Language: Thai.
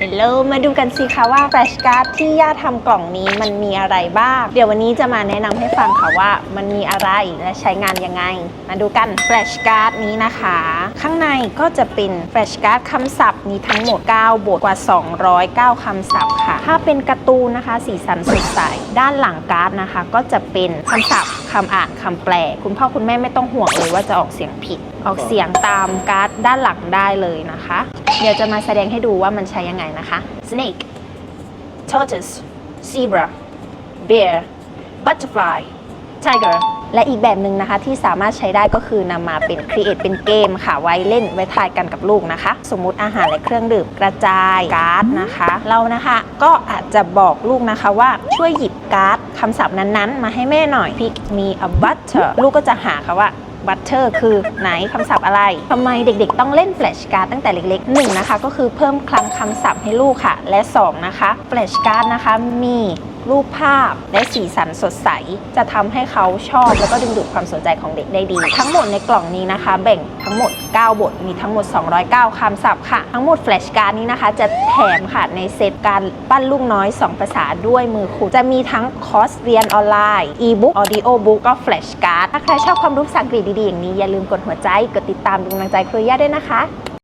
เฮลโลมาดูกันสิคะว่าแฟลชการ์ดที่ย่าทำกล่องนี้มันมีอะไรบ้าง เดี๋ยววันนี้จะมาแนะนำให้ฟังค่ะว่ามันมีอะไรและใช้งานยังไง มาดูกันแฟลชการ์ดนี้นะคะ ข้างในก็จะเป็นแฟลชการ์ดคำศัพท์มีทั้งหมด 9บทกว่า 209 คำศัพท์ค่ะ ถ้าเป็นการ์ตูนนะคะ สีสันสดใส ด้านหลังการ์ดนะคะ ก็จะเป็นคำศัพท์คำอ่านคำแปล คุณพ่อคุณแม่ไม่ต้องห่วงเลยว่าจะออกเสียงผิดออกเสียงตามการ์ดด้านหลังได้เลยนะคะ เดี๋ยวจะมาแสดงให้ดูว่ามันใช้ยังไงนะคะ snake tortoise zebra bear butterfly tiger และอีกแบบหนึ่งนะคะที่สามารถใช้ได้ก็คือนำมาเป็น create เป็นเกมค่ะไว้เล่นไว้ทายกันกับลูกนะคะ สมมุติอาหารและเครื่องดื่มกระจายการ์ดนะคะ เรานะคะก็อาจจะบอกลูกนะคะว่าช่วยหยิบการ์ดคำศัพท์นั้นๆ มาให้แม่หน่อย pick me a butter ลูกก็จะหาค่ะว่า บัตเตอร์คือไหนคำศัพท์อะไรทำไมเด็กๆ ต้องเล่นแฟลชการ์ดตั้งแต่เล็กๆหนึ่งนะคะก็คือเพิ่มคลังคำศัพท์ให้ลูกค่ะ และ 2 นะคะแฟลชการ์ดนะคะมีรูปภาพและสีสันสดใส จะทำให้เขาชอบแล้วก็ดึงดูดความสนใจของเด็กได้ดี ทั้งหมดในกล่องนี้นะคะ แบ่งทั้งหมด 9 บท มีทั้งหมด 209คำศัพท์ค่ะ ทั้งหมดแฟลชการ์ดนี้นะคะ จะแถมค่ะในเซตการปั้นลูกน้อย 2 ภาษาด้วยมือครูจะมีทั้งคอร์สเรียนออนไลน์อีบุ๊กออดิโอบุ๊กก็แฟลชการ์ดถ้าใครชอบความรู้ภาษาอังกฤษดีๆอย่างนี้อย่าลืมกดหัวใจกดติดตามเป็นกำลังใจครูย่าด้วยนะคะ